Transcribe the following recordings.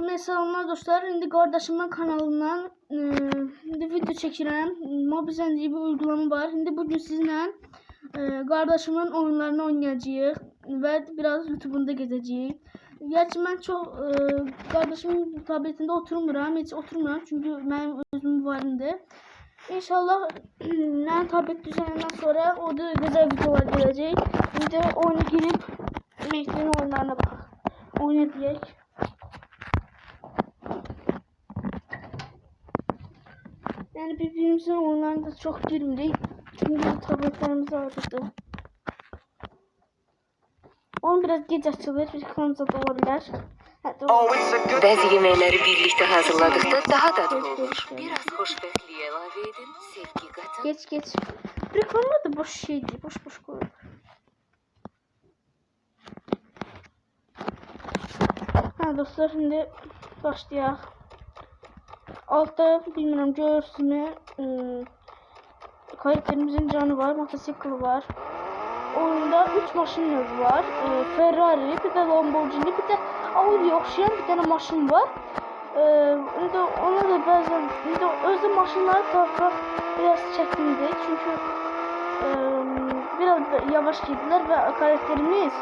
Mesela dostlar, indi qardaşımın kanalından e, indi video çəkirəm. Mobizen diye bir uygulama var. Şimdi bugün sizinlə e, qardaşımın oyunlarını oynayacağıq və biraz YouTube'unda gezəcəyik. Gerçi mən çox e, qardaşımın tabletində oturmuram, heç oturmuram çünki mənim özümün varındır. İnşallah mən tablet düzələndən sonra orada gözəl videolar gələcək. İndi oyuna girib Mehdi'nin oyunlarına baxaq. Oyna deyək. Yani birbirimizin oyunlarına da çok girmirik. Çünkü tabletlerimiz ağrıdı. Oyun biraz geç açılır, bir kanıza good Bəzi yeməkləri birlikdə hazırladıqda daha dadlı olur. Biraz xoşbəxtlik əlavə edin, sevgi qatın. Geç geç. Reklamlar da boş şeydi, boş boş koyuyor. Ha dostlar şimdi başlayaq. Altta bilmiyorum görürsünüz mü? Hmm, karakterimizin canı var, motosikli var. Oyunda 3 maşın növü var. Ee, Ferrari, bir de Lamborghini, bir de Audi oxşayan bir tane maşın var. Ee, indi ona da bəzən indi özü maşınları tapmaq biraz çətindir. Çünki e, biraz da yavaş gedirlər və karakterimiz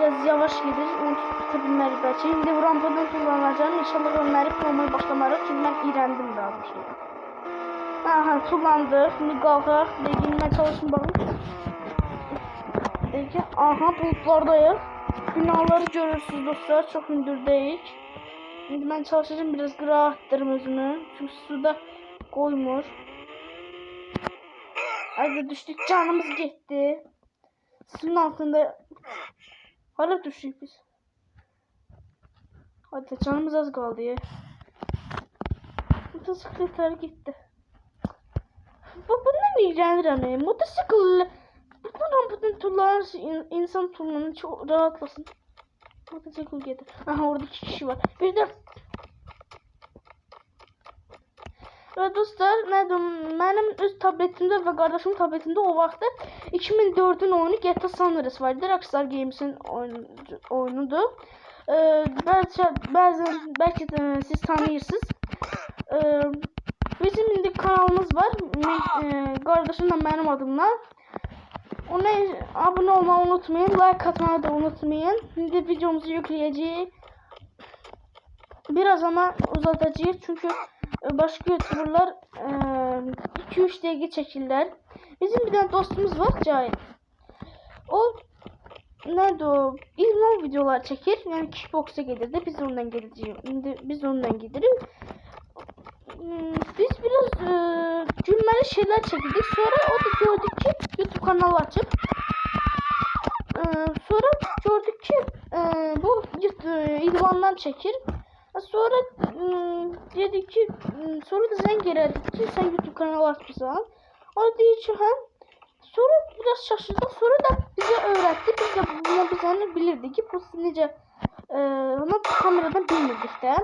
biraz yavaş gedir. Onu tuta bilmərik bəlkə. İndi rampadan tullanacağım. İnşallah onları olmaya başlamarıq. Çünki mən irəndim daha bir şey. Aha, tullandı. Şimdi qalxaq. Deyilmə çalışın baxın. Peki, aha bulutlardayız. Binaları görürsünüz dostlar. Çok hündürdəyik. Şimdi mən çalışacağım biraz qırağa atdırım özümü. Çünki suda qoymur. Hadi düşdük. Canımız getdi. Suyun altında Hala düşdük biz. Hadi canımız az qaldı ya. Motosikletler gitti. Bu bundan iğrenirəm. ya. Motosikl bu rampadan tullanırsa in, insan tullanır çok rahatlasın. Motosikl getir. Aha orada iki kişi var. Bir de Ve dostlar, mənim öz tabletimdə və qardaşımın tabletində o vaxtda 2004-ün oyunu GTA San Andreas var. idi. Rockstar Games'in oyunu, oyunudur. Ee, bəlkə, bəlkə də siz tanıyırsınız. Ee, bizim indi kanalımız var. E, qardaşımla mənim adımla. Ona abone olmayı unutmayın. Like atmayı da unutmayın. Şimdi videomuzu yükleyeceğiz. Biraz ama uzatacağız. Çünkü e, başka youtuberlar 2-3 dəqiqə çəkirlər. Bizim bir tane dostumuz var Cahil. O nerede o? İlman videolar çekir. Yani kickboksa gelirdi. Biz ondan geleceğiz. Biz ondan gelirik. Hmm, Biz biraz e, gülmeli şeyler çekildik. Sonra o da gördük ki YouTube kanalı açıp sonra gördük ki e, bu e, İlvandan çekir. Sonra ım, dedi ki ım, sonra da sen YouTube kanalı açmışsan. O ki ha. Sonra biraz şaşırdık. Sonra da bize öğretti. Biz de bunu biz hani bilirdik ki bu necə e, ama kameradan bilmirdik de.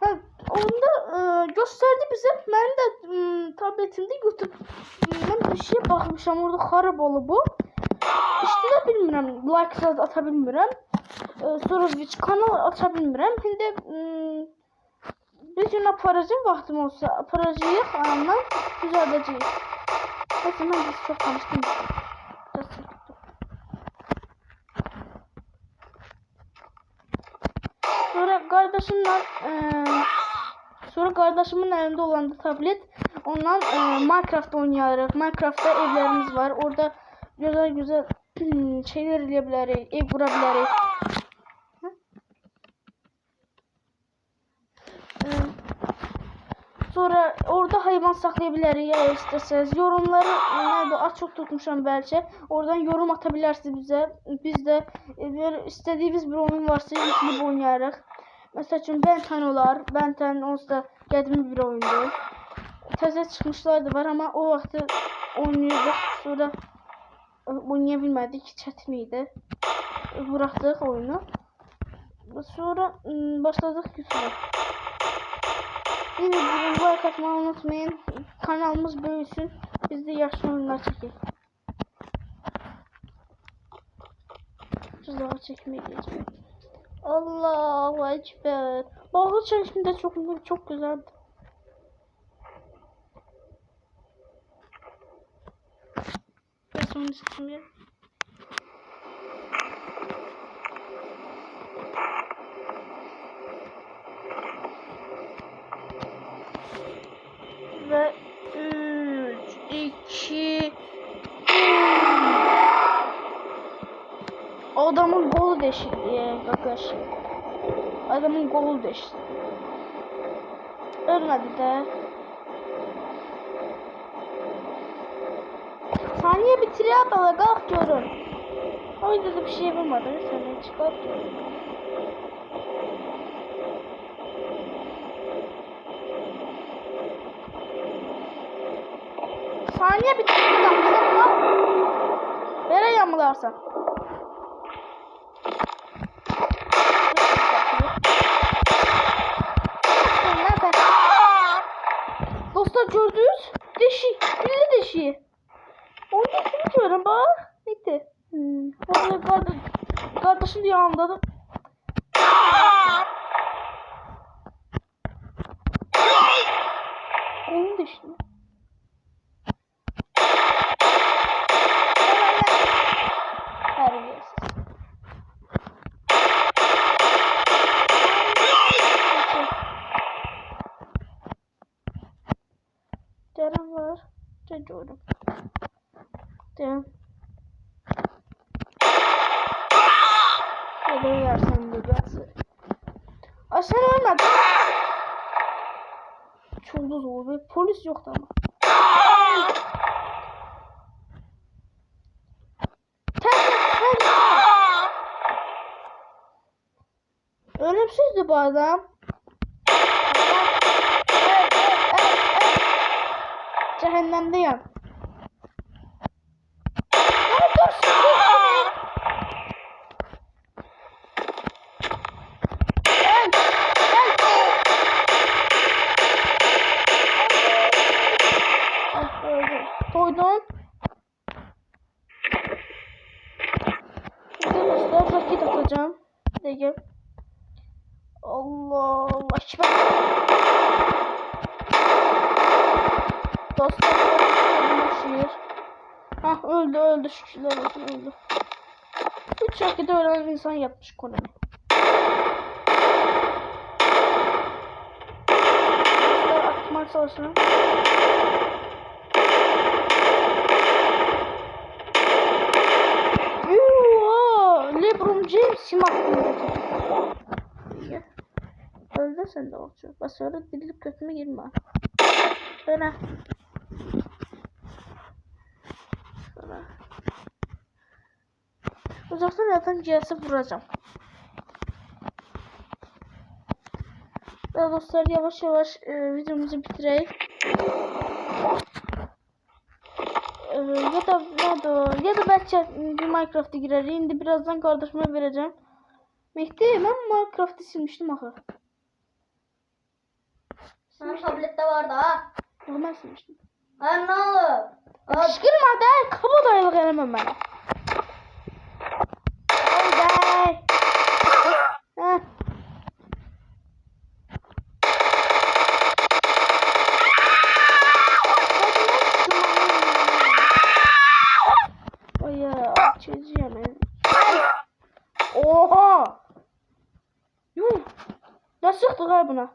Ha, onda e, gösterdi bize. Ben de ım, tabletimde YouTube'dan bir şey bakmışam. Orada xarab olub bu. İşte de bilmirəm. Like ata bilmirəm. Ee, sonra hiç kanal aça bilmirəm. İndi ım, bir gün aparacağım vaxtım olsa aparacağıq ayağımdan düzəldəcəyik. Neyse mən biz çox danışdım. Sonra kardeşimle eee sonra kardeşimin elinde olan da tablet ondan eee, Minecraft oynayarıq. Minecraft'ta evlerimiz var. Orada güzel şeyler eləyə bilərik, ev qura bilərik. Ee, Sonra orada hayvan saklayabiliriz ya isteseniz. Yorumları nerede açık tutmuşam belki. Oradan yorum atabilirsiniz bize. Biz de e, bir istediğimiz bir oyun varsa yükleyip oynayarıq. Mesela için Benten olar. Benten onsuz da qədimi bir oyundur. Təzə çıxmışlar da var ama o vaxtı oynayırdıq. Sonra e, oynaya bilmədik. Çətin idi. E, oyunu. Sonra ım, başladıq YouTube'a. Yine bir like atmayı unutmayın. Kanalımız büyüsün. Biz de yaşlı oyunlar çekelim. Daha çekmeye geçelim. Allahu Ekber. Bağlı çalışmada çok çok güzeldi. Ben sonra şimdi. Ve 3, 2, Adamın kolu deşildi arkadaşlar. Adamın kolu deşti. Ölmedi de. Saniye bitiriyor bana kalk diyorum. O yüzden de bir şey yapamadım. Saniye çıkart. Saniye kalk. Nereye yamılarsan? Dostlar gördünüz? Deşi, gülle deşi. Onu da diyorum bak. Bitti. Hmm. Kardeşim de yanımda. Şöyle versen de gelsin. Ay sen ölmedin. Çok zor ve polis yoktu ama. Ölümsüzdü bu adam. Şiir. Hah öldü öldü şükürler olsun öldü. Üç şekilde ölen insan yapmış Konami. Atmak savaşına. LeBron James aklında İyi. Öldü sen de olsun. Basıyorum dirilip kötüme girme. Böyle. Şöyle. Uzaktan zaten cihazı vuracağım. Daha dostlar yavaş yavaş e, videomuzu bitirelim. E, ya da nerede o? Ya da belki bir Minecraft'a girer. Şimdi birazdan kardeşime vereceğim. Mehdi ben Minecraft'ı silmiştim aha. Benim tablette vardı ha. Onu ben silmiştim. Ha ne olur? Kışkırma da kabadayılık elemem bana. Haydi. Heh. Ay ya, çözeceğim. Oha! Yuh! Nasıl sıktık ha buna?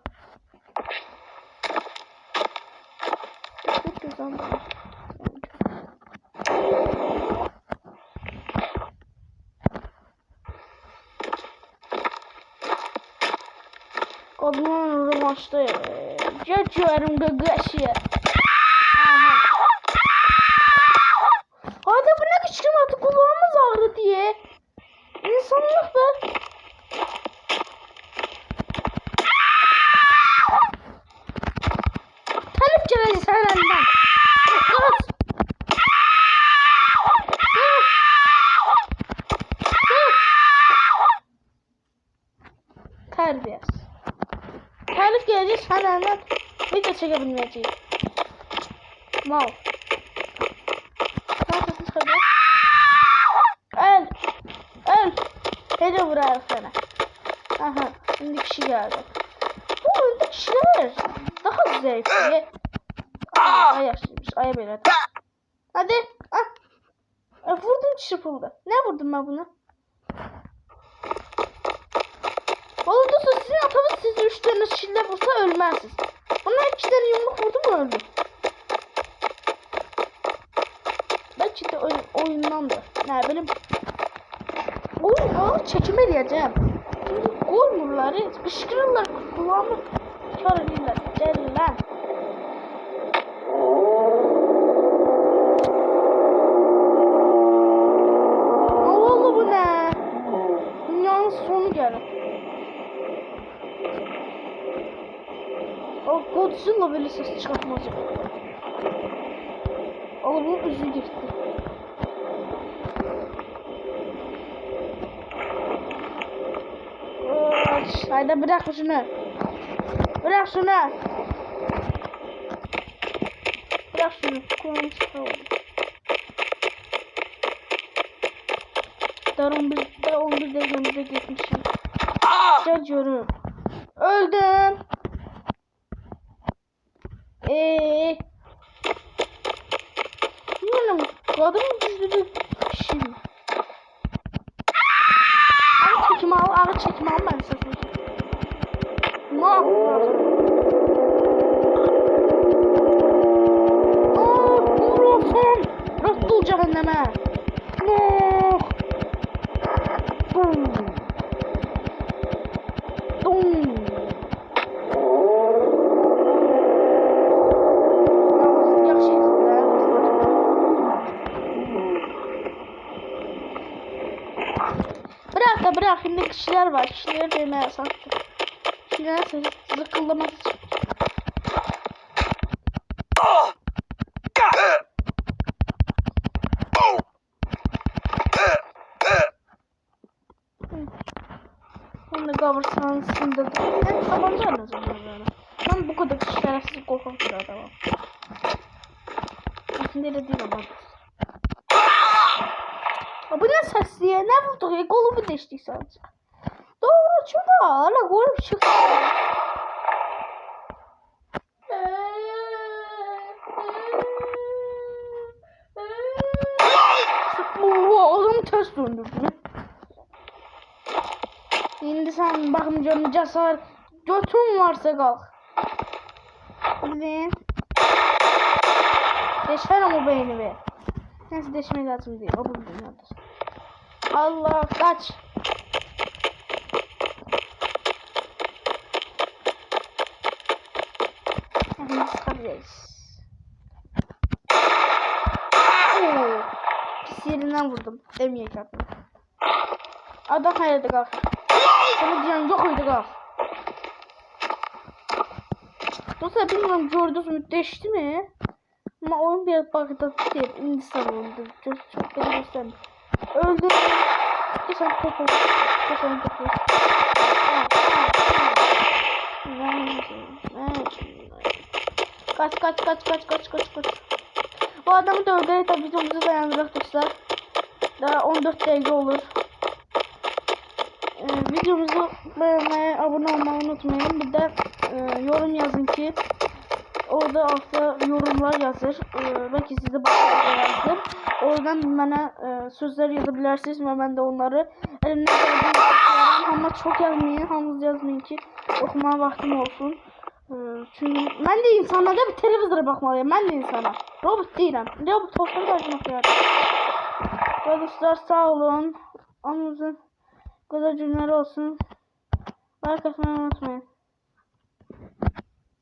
Çok güzel. Rövanşta geçiyorum gagaşı. Aha. Hadi bu ne kışkırtma kulağımız ağrı diye. İnsanlık be. Talip geleceğiz senden. Sus. Sus. Sus. Terbiyesiz. Talip geleceğiz senden. Video çekebilmeyeceğiz. Mal. Neredesin kardeş? Öl. Öl. Hadi vurayım sana. Aha, şimdi kişi geldi. Bu oyunda kişiler daha zevkli. Aa, ay yaşlıymış. Ay böyle. Hadi. Ah. E, vurdum çırpıldı. Ne vurdum ben? Oğlum dostum sizin atanız sizi üç tane şille vursa ölmezsiniz. Buna iki tane yumruk vurdu mu öldü. De oyun, oyundandır. Ne bileyim. Oyun ağır çekim edeceğim. Çünkü koymurlar, ışkırırlar kulağımı kör edirlər. Ne oldu bu ne? Dünyanın sonu gelir. O Godzilla böyle ses çıkartmayacak. Oğlum üzü gitti. Oş, Haydi bırak şunu. Bırak şunu. Bırak şunu. Kulağım çıkıyor. Daha 11, daha 11 dakikamıza gitmişim. Çocuğum. Öldüm. Eee. Bilmiyorum. Kadın düştü kişi mi? Ağır çekim al, ağır çekim al ben sana. Yapıyorsun? Aa, vurulsun. Rıhtıl cehenneme. Yaxşı izləyirlər, dostlar. Bırak da bırak şimdi kişiler var. Kişileri demeye sattı. Kişiler zıkkıllaması için. Onu da kavursan sındırdım. Ben tabanca zaman böyle? Ben bu kadar şerefsiz korkak bir adamım. Aslında öyle değil ama. Ya bu ne ses diye? Ne vurduk ya? Kolumu deştik sadece. Şurada. Hala golüm çıktı. Oğlum ters döndürdü. Şimdi sen bakımcanı casar. Götün varsa kalk. Bilin. Deşerim o beyni be. Neyse deşmek lazım değil. Allah kaç. Çıkabiliriz. Oo. Pis yerinden vurdum. Demeyek yaptım. Adam hayırdı kalk. Sana diyen yok oydu kalk. Dostlar bilmiyorum gördünüz mü değişti mi? Ama oyun bir bakıda değil. Hindistan oyundu. Çok, çok göstermiyor. Öldü. Bir sen topu. Bir sen topu. Kaç kaç kaç kaç kaç kaç kaç. Bu adamı da öldürerek tabii videomuzu dayandırdık dostlar. Daha 14 dakika olur. Ee, videomuzu beğenmeyi, abone olmayı unutmayın. Bir de e, yorum yazın ki orada altta yorumlar yazır. Ee, belki siz de başka bir yazdım. Oradan bana e, sözler yazabilirsiniz ve ben de onları elimden geldiğince. Ama çok yazmayın, hamız yazmayın ki okumaya vaktim olsun. Çünkü ben de insana da bir televizyona bakmalıyım. Ben de insana. Robot değilim. Robot olsam da acımak yani. Dostlar sağ olun. Anınızın güzel günler olsun. Like atmayı unutmayın.